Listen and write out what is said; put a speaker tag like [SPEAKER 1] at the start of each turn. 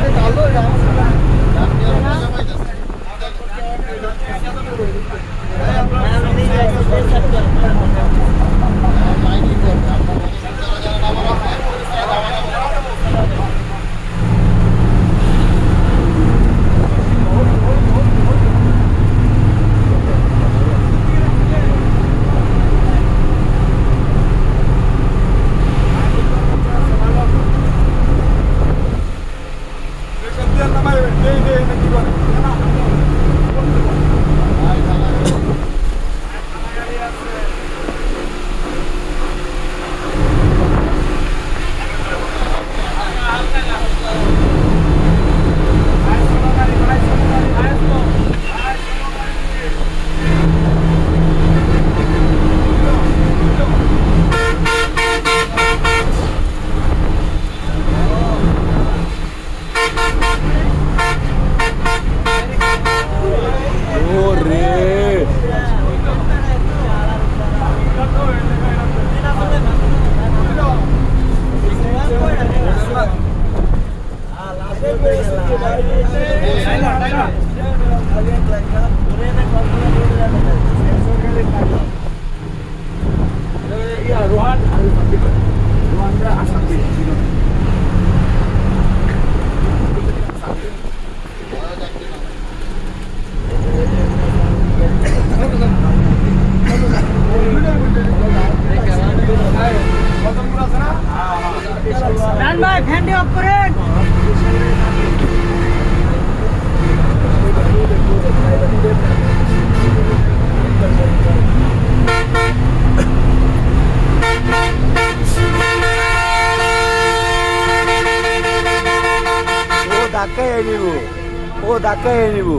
[SPEAKER 1] 在打乐园 Thank
[SPEAKER 2] you.
[SPEAKER 3] ¡Corre! ভাই ফ্যানটি of করেন।
[SPEAKER 2] ও ধাক্কাই নিব। ও ধাক্কাই নিব।